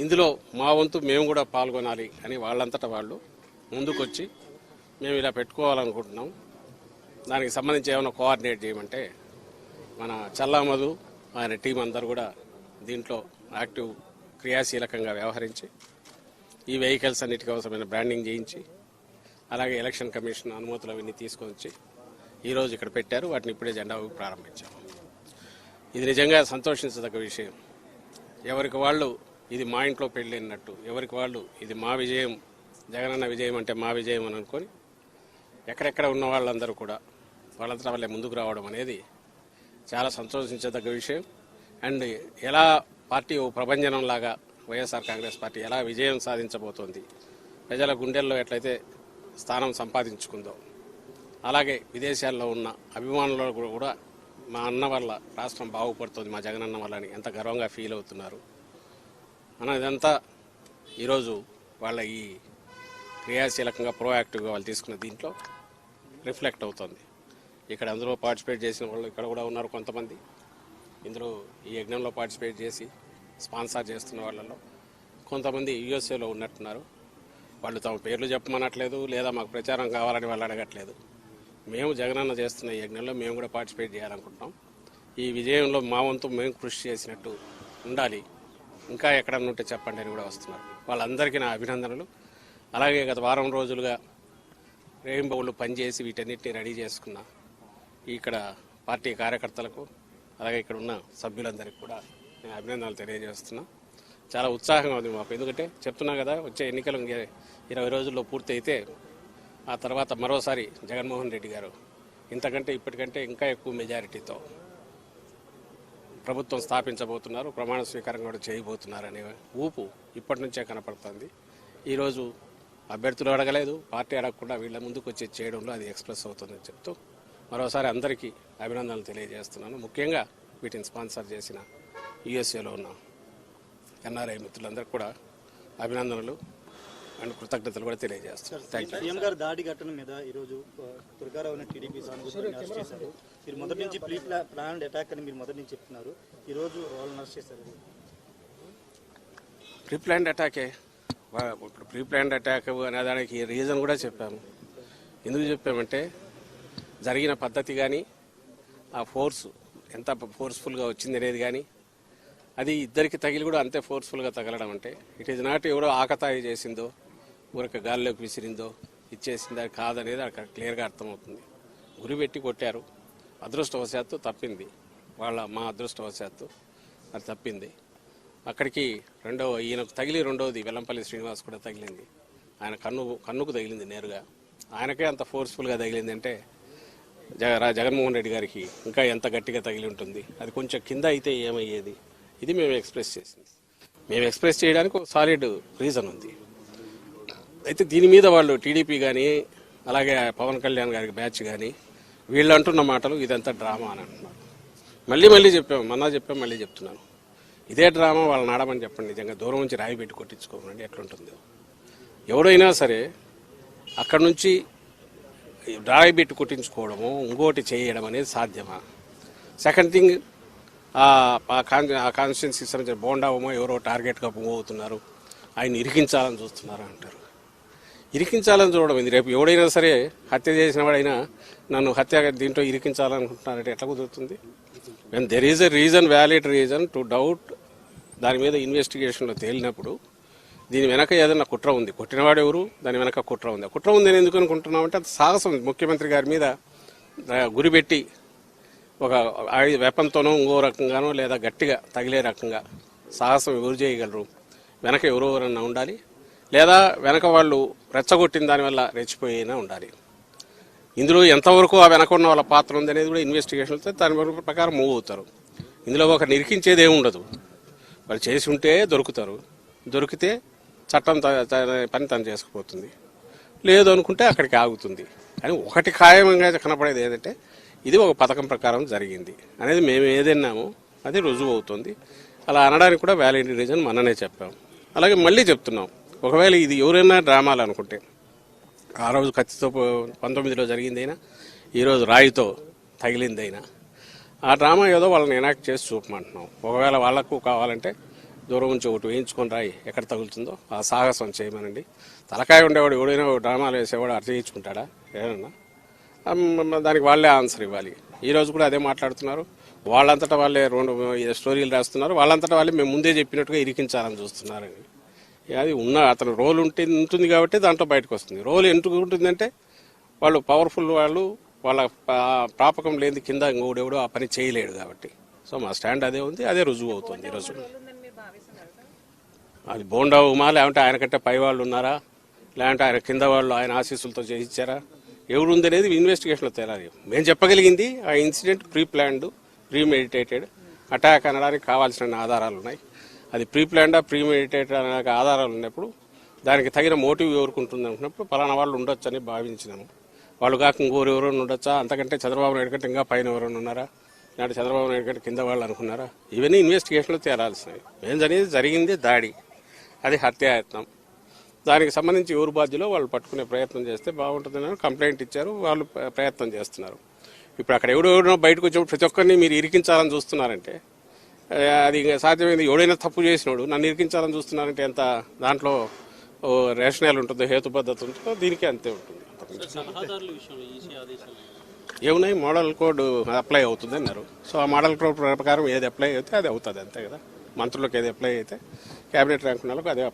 ఇందులో మా వంతు మేము కూడా పాల్గొనాలి అని వాళ్ళంతటా వాళ్ళు ముందుకొచ్చి మేము ఇలా పెట్టుకోవాలనుకుంటున్నాం. దానికి సంబంధించి ఏమైనా కోఆర్డినేట్ చేయమంటే మన చల్లామధు ఆయన టీం అందరు కూడా దీంట్లో యాక్టివ్ క్రియాశీలకంగా వ్యవహరించి ఈ వెహికల్స్ అన్నిటికీ అవసరమైన బ్రాండింగ్ చేయించి అలాగే ఎలక్షన్ కమిషన్ అనుమతులు అవన్నీ తీసుకొని వచ్చి ఈరోజు ఇక్కడ పెట్టారు. వాటిని ఇప్పుడే జెండా ప్రారంభించాము ఇది నిజంగా సంతోషించదగ్గ విషయం. ఎవరికి వాళ్ళు ఇది మా ఇంట్లో పెళ్ళి అన్నట్టు ఎవరికి వాళ్ళు ఇది మా విజయం జగనన్న విజయం అంటే మా విజయం అని అనుకొని ఎక్కడెక్కడ ఉన్న వాళ్ళందరూ కూడా వాళ్ళంతా వాళ్ళే ముందుకు రావడం అనేది చాలా సంతోషించదగ్గ విషయం. అండ్ ఎలా పార్టీ ఓ లాగా వైఎస్ఆర్ కాంగ్రెస్ పార్టీ ఎలా విజయం సాధించబోతోంది ప్రజల గుండెల్లో ఎట్లయితే స్థానం సంపాదించుకుందో అలాగే విదేశాల్లో ఉన్న అభిమానులు కూడా మా అన్న వల్ల రాష్ట్రం బాగుపడుతుంది మా జగనన్న వల్ల అని ఎంత గర్వంగా ఫీల్ అవుతున్నారు. అన్నదంతా ఈరోజు వాళ్ళ ఈ క్రియాశీలకంగా ప్రోయాక్టివ్గా వాళ్ళు తీసుకున్న దీంట్లో రిఫ్లెక్ట్ అవుతుంది. ఇక్కడ అందులో పార్టిసిపేట్ చేసిన వాళ్ళు ఇక్కడ కూడా ఉన్నారు కొంతమంది. ఇందులో ఈ యజ్ఞంలో పార్టిసిపేట్ చేసి స్పాన్సర్ చేస్తున్న వాళ్ళలో కొంతమంది యుఎస్ఏలో ఉన్నట్టున్నారు. వాళ్ళు తమ పేర్లు చెప్పమనట్లేదు లేదా మాకు ప్రచారం కావాలని వాళ్ళు అడగట్లేదు. మేము జగనన్న చేస్తున్న ఈ యజ్ఞంలో మేము కూడా పార్టిసిపేట్ చేయాలనుకుంటున్నాం. ఈ విజయంలో మా వంతు మేము కృషి చేసినట్టు ఉండాలి. ఇంకా ఎక్కడన్నా ఉంటే చెప్పండి అని కూడా వస్తున్నారు. వాళ్ళందరికీ నా అభినందనలు. అలాగే గత వారం రోజులుగా రేయింబౌళ్ళు పనిచేసి వీటన్నిటిని రెడీ చేసుకున్న ఇక్కడ పార్టీ కార్యకర్తలకు అలాగే ఇక్కడ ఉన్న సభ్యులందరికీ కూడా నేను అభినందనలు తెలియజేస్తున్నా. చాలా ఉత్సాహంగా ఉంది మాకు. ఎందుకంటే చెప్తున్నా కదా వచ్చే ఎన్నికలు ఇరవై రోజుల్లో పూర్తి అయితే ఆ తర్వాత మరోసారి జగన్మోహన్ రెడ్డి గారు ఇంతకంటే ఇప్పటికంటే ఇంకా ఎక్కువ మెజారిటీతో ప్రభుత్వం స్థాపించబోతున్నారు ప్రమాణ స్వీకారం కూడా చేయబోతున్నారు అనే ఊపు ఇప్పటి నుంచే కనపడుతుంది. ఈరోజు అభ్యర్థులు అడగలేదు పార్టీ అడగకుండా వీళ్ళ ముందుకు వచ్చి చేయడంలో అది ఎక్స్ప్రెస్ అవుతుందని చెప్తూ మరోసారి అందరికీ అభినందనలు తెలియజేస్తున్నాను. ముఖ్యంగా వీటిని స్పాన్సర్ చేసిన యుఎస్ఏలో ఉన్న ఎన్ఆర్ఐ మిత్రులందరికీ కూడా అభినందనలు. అండ్ కృతజ్ఞతలు కూడా థ్యాంక్ యూ గారు దాడి ఘటన మీద ఈరోజు దుర్గారావు టీడీపీ అరెస్ట్ చేశారు. మీరు మొదటి నుంచి ప్రీ ప్లాన్ అటాక్ అని మీరు మొదటి నుంచి చెప్తున్నారు. ఈ రోజు వాళ్ళని అరెస్ట్ చేశారు. ప్రీ ప్లాన్డ్ అటాకే ఇప్పుడు ప్రీ ప్లాన్డ్ అటాక్ అనే దానికి రీజన్ కూడా చెప్పాము. ఎందుకు చెప్పామంటే జరిగిన పద్ధతి కానీ ఆ ఫోర్స్ ఎంత ఫోర్స్ఫుల్గా వచ్చింది అనేది కానీ అది ఇద్దరికి తగిలి కూడా అంతే ఫోర్స్ఫుల్గా తగలడం అంటే ఇట్ ఈజ్ నాట్ ఎవరో ఆకతాయి చేసిందో ఊరక గాల్లోకి విసిరిందో ఇచ్చేసిందా అది కాదనేది అక్కడ క్లియర్గా అర్థమవుతుంది. గురి పెట్టి కొట్టారు. అదృష్టవశాత్తు తప్పింది. వాళ్ళ మా అదృష్టవశాత్తు అది తప్పింది. అక్కడికి రెండవ ఈయనకు తగిలి రెండవది వెల్లంపల్లి శ్రీనివాస్ కూడా తగిలింది. ఆయన కన్ను కన్నుకు తగిలింది నేరుగా. ఆయనకే అంత ఫోర్స్ఫుల్గా తగిలింది అంటే జగ రా- జగన్మోహన్ రెడ్డి గారికి ఇంకా ఎంత గట్టిగా తగిలి ఉంటుంది. అది కొంచెం కింద అయితే ఏమయ్యేది? ఇది మేము ఎక్స్ప్రెస్ చేసింది. మేము ఎక్స్ప్రెస్ చేయడానికి ఒక సాలిడ్ రీజన్ ఉంది. అయితే దీని మీద వాళ్ళు టీడీపీ కానీ అలాగే పవన్ కళ్యాణ్ గారికి బ్యాచ్ కానీ వీళ్ళు అంటున్న మాటలు ఇదంతా డ్రామా అని అంటున్నారు. మళ్ళీ మళ్ళీ చెప్పాము మొన్న చెప్పాం మళ్ళీ చెప్తున్నాను. ఇదే డ్రామా వాళ్ళని ఆడమని చెప్పండి నిజంగా దూరం నుంచి రాయి పెట్టి కొట్టించుకోమండి ఎట్లుంటుందో. ఎవడైనా సరే అక్కడ నుంచి రాయి పెట్టి కొట్టించుకోవడము ఇంకోటి చేయడం అనేది సాధ్యమా? సెకండ్ థింగ్ ఆ ఆ కాన్స్టిట్యున్సీకి సంబంధించిన బోండావమో ఎవరో టార్గెట్గా మూవ్ అవుతున్నారు ఆయన ఇరికించాలని చూస్తున్నారు అంటారు. ఇరికించాలని చూడడం. ఇది రేపు ఎవడైనా సరే హత్య చేసిన వాడైనా నన్ను హత్య దీంట్లో ఇరికించాలనుకుంటున్నారంటే ఎట్లా కుదురుతుంది? When there is a reason valid reason to doubt దాని మీద ఇన్వెస్టిగేషన్లో తేలినప్పుడు దీని వెనక ఏదైనా కుట్ర ఉంది. కొట్టినవాడు ఎవరు? దాని వెనక కుట్ర ఉంది. కుట్ర ఉంది ఎందుకు అనుకుంటున్నామంటే అది సాహసం. ముఖ్యమంత్రి గారి మీద గురిపెట్టి ఒక ఆయుధ వెపన్తోనో ఇంకో రకంగానో లేదా గట్టిగా తగిలే రకంగా సాహసం ఎవరు చేయగలరు? వెనక ఎవరో ఎవరన్నా ఉండాలి? లేదా వెనక వాళ్ళు రెచ్చగొట్టిన దానివల్ల రెచ్చిపోయినా ఉండాలి. ఇందులో ఎంతవరకు ఆ వెనక ఉన్న వాళ్ళ పాత్ర ఉంది అనేది కూడా ఇన్వెస్టిగేషన్తో దాని వరకు ప్రకారం మూవ్ అవుతారు. ఇందులో ఒక నిరికించేది ఏమి ఉండదు. వాళ్ళు చేసి ఉంటే దొరుకుతారు. దొరికితే చట్టం త- పని తను చేసుకుపోతుంది. లేదు అనుకుంటే అక్కడికి ఆగుతుంది. కానీ ఒకటి ఖాయంగా కనపడేది ఏంటంటే ఇది ఒక పథకం ప్రకారం జరిగింది. అనేది మేము ఏదన్నామో అది రుజువు అవుతుంది. అలా అనడానికి కూడా వ్యాలిడ్ రీజన్ మననే చెప్పాం. అలాగే మళ్ళీ చెప్తున్నాం. ఒకవేళ ఇది ఎవరైనా డ్రామాలు అనుకుంటే ఆ రోజు కత్తితో పంతొమ్మిదిలో జరిగిందైనా ఈరోజు రాయితో తగిలిందైనా ఆ డ్రామా ఏదో వాళ్ళని ఎనాక్ట్ చేసి చూపమంటున్నాం. ఒకవేళ వాళ్ళకు కావాలంటే దూరం నుంచి ఒకటి వేయించుకొని రాయి ఎక్కడ తగులుతుందో ఆ సాహసం చేయమనండి. తలకాయ ఉండేవాడు ఎవడైనా ఒక డ్రామాలు వేసేవాడు అర్థం చేయించుకుంటాడా? ఏమన్నా? దానికి వాళ్ళే ఆన్సర్ ఇవ్వాలి. ఈరోజు కూడా అదే మాట్లాడుతున్నారు. వాళ్ళంతటా వాళ్ళే రెండు స్టోరీలు రాస్తున్నారు. వాళ్ళంతటా వాళ్ళే మేము ముందే చెప్పినట్టుగా ఇరికించాలని చూస్తున్నారండి. అది ఉన్న అతను రోల్ ఉంటే ఉంటుంది కాబట్టి దాంట్లో బయటకు వస్తుంది. రోల్ ఎందుకు ఉంటుందంటే వాళ్ళు పవర్ఫుల్ వాళ్ళు వాళ్ళ పా- ప్రాపకం లేని కింద ఇంకోడెవడో ఆ పని చేయలేడు కాబట్టి. సో మా స్టాండ్ అదే ఉంది అదే రుజువు అవుతుంది ఈరోజు అది బోండా ఉమా లేకుంటే ఆయన కంటే పై వాళ్ళు ఉన్నారా? లేదంటే ఆయన కింద వాళ్ళు ఆయన ఆశీస్సులతో చేయించారా? ఎవరు ఉంది అనేది ఇన్వెస్టిగేషన్లో తేలాలి. మేము చెప్పగలిగింది ఆ incident pre planned premeditated attack అనడానికి కావాల్సిన ఆధారాలు ఉన్నాయి. అది ప్రీ ప్లాన్డా ప్రీ మెడిటేట్ అనే ఆధారాలు ఉన్నప్పుడు దానికి తగిన మోటివ్ ఎవరుకుంటుంది అనుకున్నప్పుడు పలానా వాళ్ళు ఉండొచ్చు అని భావించినాము. వాళ్ళు కాక ఇంకోరు ఎవరైనా ఉండొచ్చా? అంతకంటే చంద్రబాబు నాయుడు కంటే ఇంకా పైన ఎవరైనా ఉన్నారా? నాటి చంద్రబాబు నాయుడు కంటే కింద వాళ్ళు అనుకున్నారా? ఇవన్నీ ఇన్వెస్టిగేషన్లో తేలాల్సినవి ఏం జరిగింది జరిగింది దాడి. అది హత్యాయత్నం. దానికి సంబంధించి ఎవరు బాధ్యులో వాళ్ళు పట్టుకునే ప్రయత్నం చేస్తే బాగుంటుందని కంప్లైంట్ ఇచ్చారు. వాళ్ళు ప్రయత్నం చేస్తున్నారు. ఇప్పుడు అక్కడ ఎవడెవడో ఎవడో బయటకు వచ్చినప్పుడు ప్రతి ఒక్కరిని మీరు ఇరికించాలని చూస్తున్నారంటే అది ఇంకా సాధ్యమైంది. ఎవడైనా తప్పు చేసినోడు నన్ను ఇరికించాలని చూస్తున్నారంటే ఎంత దాంట్లో రేషనల్ ఉంటుందో హేతుబద్ధత ఉంటుందో దీనికి అంతే ఉంటుంది. ఏమున్నాయి? మోడల్ కోడ్ అప్లై అవుతుంది అన్నారు. సో ఆ మోడల్ కోడ్ ప్రకారం ఏది అప్లై అయితే అది అవుతుంది అంతే కదా? మంత్రులకు ఏది అప్లై అయితే క్యాబినెట్ ర్యాంక్ ఉన్న వాళ్ళకి అదే